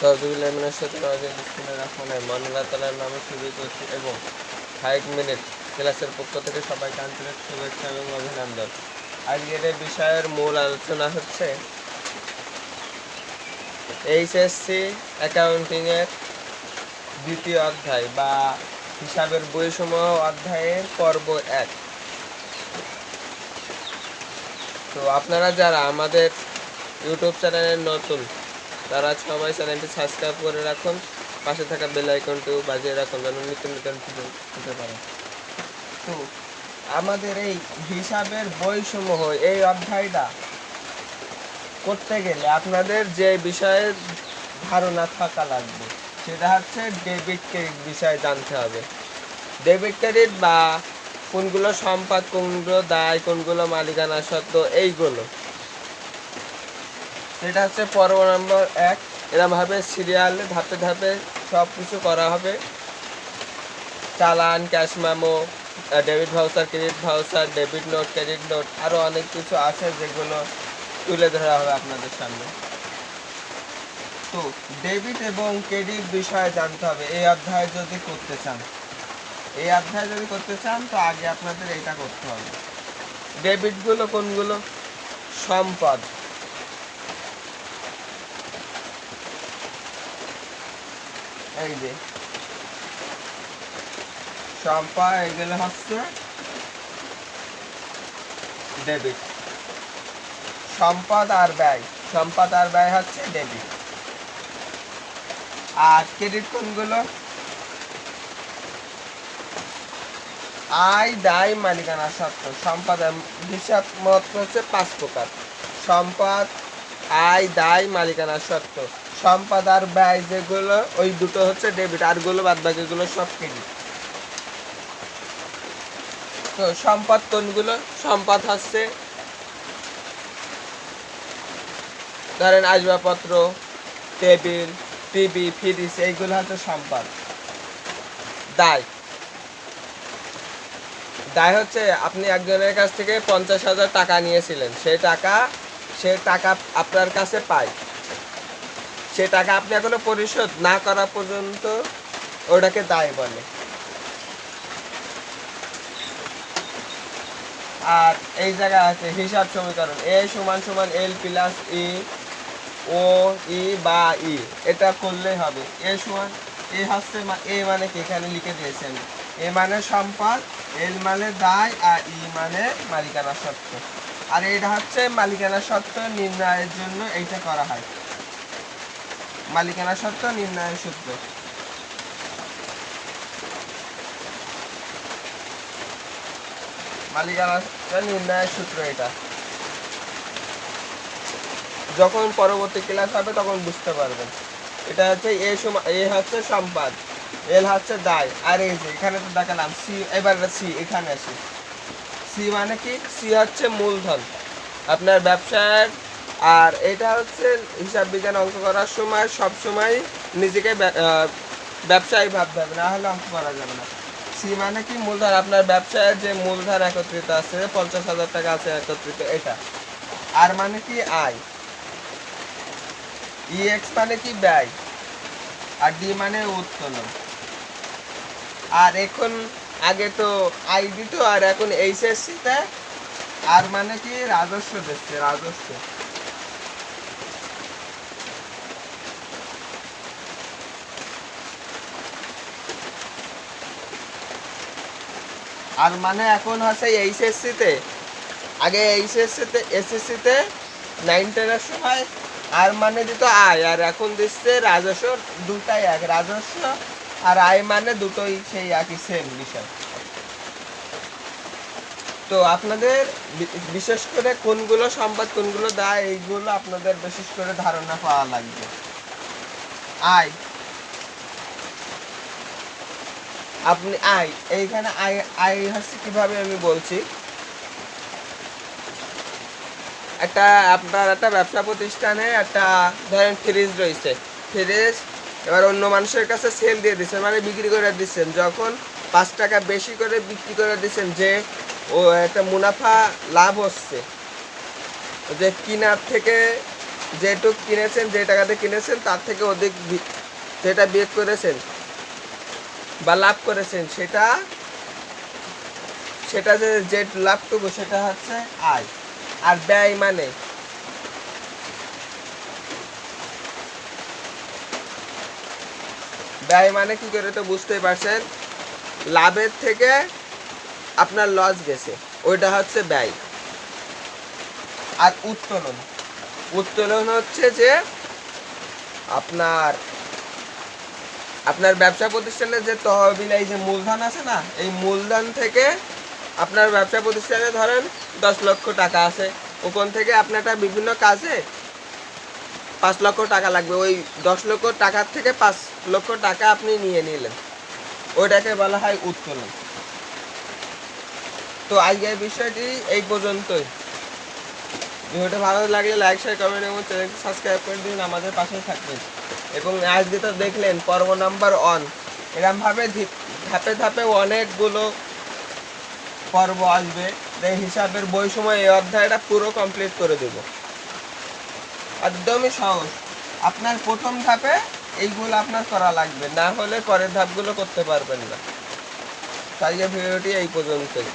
তহজুবিল্লাহমিনের সাথে রাজা বিসমিল্লাহ রহমান মন তালার নামে শুরু করছি এবং ফাইভ মিনিট ক্লাসের পক্ষ থেকে সবাইকে আন্তরিক শুভেচ্ছা এবং অভিনন্দন। আজকের এই বিষয়ের মূল আলোচনা হচ্ছে এইচএসসি অ্যাকাউন্টিংয়ের দ্বিতীয় অধ্যায় বা হিসাবের বইসমূহ অধ্যায়ের পর্ব এক। তো আপনারা যারা আমাদের ইউটিউব চ্যানেলের নতুন তারা সবাই চ্যানেলটি সাবস্ক্রাইব করে রাখুন। পাশে থাকা বেল আইকনটিও বাজিয়ে রাখুন যেন নিত্য নতুন ভিডিও পেতে পারেন তো আমাদের এই হিসাবের বইসমূহ, এই অধ্যায়টা করতে গেলে আপনাদের যে বিষয়ের ধারণা থাকা লাগবে, সেটা হচ্ছে ডেবিট ক্রেডিট বিষয়ে জানতে হবে। ডেবিট ক্রেডিট বা কোনগুলো সম্পদ, কোনগুলো দায়, কোনগুলো মালিকানা সত্ত্ব এইগুলো এটা হচ্ছে পর্ব নম্বর এক। এরমভাবে সিরিয়ালে ধাপে ধাপে সব কিছু করা হবে। চালান cash memo debit voucher credit voucher debit note credit note আরও অনেক কিছু আছে যেগুলো তুলে ধরা হবে আপনাদের সামনে। তো ডেবিট এবং ক্রেডিট বিষয়ে জানতে হবে। এই অধ্যায় যদি করতে চান। এই অধ্যায় যদি করতে চান, তো আগে আপনাদের এইটা করতে হবে। ডেবিটগুলো কোনগুলো? সম্পদ। এই যে। এগুলো হচ্ছে ডেবিট। সম্পদ আর ব্যয়। সম্পদ আর ব্যয় হচ্ছে ডেবিট। আর ক্রেডিট কোনগুলো? আয় দায় মালিকানা সত্ত্ব সম্পদ হিসাব মাত্র হচ্ছে পাঁচ প্রকার। সম্পদ, আয় দায় মালিকানা সত্ত্ব সম্পদ আর ব্যয় যেগুলো, ওই দুটো হচ্ছে ডেবিট আরগুলো বাদ বাকিগুলো সব ক্রেডিট তো সম্পদ কোনগুলো? সম্পদ হচ্ছে ধরেন আসবাবপত্র, টেবিল টিভি ফ্রিজ এইগুলো হচ্ছে সম্পদ। দায়। দায় হচ্ছে আপনি একজনের কাছ থেকে পঞ্চাশ হাজার টাকা নিয়েছিলেন সেই টাকা, সে টাকা আপনার কাছে পায়। সে টাকা আপনি এখনও পরিশোধ না করা পর্যন্ত ওটাকে দায় বলে। আর এই জায়গা আছে হিসাব সমীকরণ। এ সমান সমান এল প্লাস ই, ও, ই বা ই। এটা করলেই হবে। এ সমান, এ হচ্ছে এ মানে কি? এখানে লিখে দিয়েছি আমি এ মানে সম্পদ, এল মানে দায়, আর ই মানে মালিকানা সত্ত্ব। আর এটা হচ্ছে মালিকানা সত্ত্ব নির্ণয়ের জন্য এইটা করা হয়। মালিকানা সত্ত্ব সূত্র। মালিকানা নির্ণয়ের সূত্র এটা। যখন পরবর্তী ক্লাস হবে, তখন বুঝতে পারবেন। এটা হচ্ছে এ সময় এ হচ্ছে সম্পাদ, এল হচ্ছে দায়, আর এই যে, এখানে তো দেখালাম, সি, এবার সি, এখানে আসি। সি মানে কি? সি হচ্ছে মূলধন। আপনার ব্যবসার আর এটা হচ্ছে হিসাব বিজ্ঞান অঙ্ক করার সময়, সব সময় নিজেকে ব্যবসায়ী ভাবতে না হলে অঙ্ক করা যাবে না। সি মানে কি? মূলধন আপনার ব্যবসায়ের যে মূলধন একত্রিত আছে, পঞ্চাশ হাজার টাকা আছে একত্রিত, এটা। আর মানে কি? আয়। ইএক্স মানে কি? ব্যয়। আর ডি মানে উত্তোলন আর এখন আগে তো আই দিত, আর এখন এইচএসসি তে, আর মানে কি? রাজস্ব দেখছে রাজস্ব। আর মানে এখন হচ্ছে এইচএসসি তে আগে এইচএসসি তে এসএসসি তে নাইন টেনের সময় আর মানে দিত আয় আর এখন দিচ্ছে রাজস্ব দুটাই এক, রাজস্ব আর আয় মানে দুটোই সেই একই সেম বিষয়। তো আপনাদের বিশেষ করে কোনগুলো সম্পদ কোনগুলো দায়, এইগুলো আপনাদের বিশেষ করে ধারণা পাওয়া লাগবে। আয় আপনি আয় এইখানে আই আয় হচ্ছে কীভাবে আমি বলছি? একটা আপনার একটা ব্যবসা প্রতিষ্ঠানে একটা ধরেন ফ্রিজ রয়েছে। ফ্রিজ এবার অন্য মানুষের কাছে সেল দিয়ে দিচ্ছেন মানে বিক্রি করে দিচ্ছেন। যখন পাঁচ টাকা বেশি করে বিক্রি করে দিচ্ছেন যে, ও একটা মুনাফা লাভ হচ্ছে। যে কিনার থেকে যেটুক কিনেছেন, যে টাকাতে কিনেছেন, তার থেকে অধিক যেটা বিয়ে করেছেন। বা লাভ করেছেন, সেটা সেটা যে যে লাভটুকু, সেটা হচ্ছে আয়। আর ব্যয় মানে? ব্যয় মানে কি করে তো বুঝতেই পারছেন? লাভের থেকে আপনার লস গেছে, ওইটা হচ্ছে ব্যয়। আর উত্তোলন। উত্তোলন হচ্ছে যে আপনার আপনার ব্যবসা প্রতিষ্ঠানের যে তহবিল, এই যে মূলধন আছে না, এই মূলধন থেকে আপনার ব্যবসা প্রতিষ্ঠানে ধরেন দশ লক্ষ টাকা আছে। ওখান থেকে আপনারটা বিভিন্ন কাজে পাঁচ লক্ষ টাকা লাগবে। ওই দশ লক্ষ টাকার থেকে পাঁচ লক্ষ টাকা আপনি নিয়ে নিলেন। ওইটাকে বলা হয় উত্তোলন। তো আজকের বিষয়টি এই পর্যন্তই। ভিডিওটা ভালো লাগলে লাইক শেয়ার কমেন্ট এবং চ্যানেলটি সাবস্ক্রাইব করে দিন। আমাদের পাশে থাকবেন। এবং আজকে তো দেখলেন, পর্ব নাম্বার ওয়ান এরমভাবে ধাপে ধাপে অনেকগুলো পর্ব আসবে। যে হিসাবের বই সময় এই অধ্যায়টা পুরো কমপ্লিট করে দেব। একদমই সহজ। আপনার প্রথম ধাপে এইগুলো আপনার করা লাগবে। না হলে পরের ধাপগুলো করতে পারবেন না। তাই ভিডিওটি এই পর্যন্তই।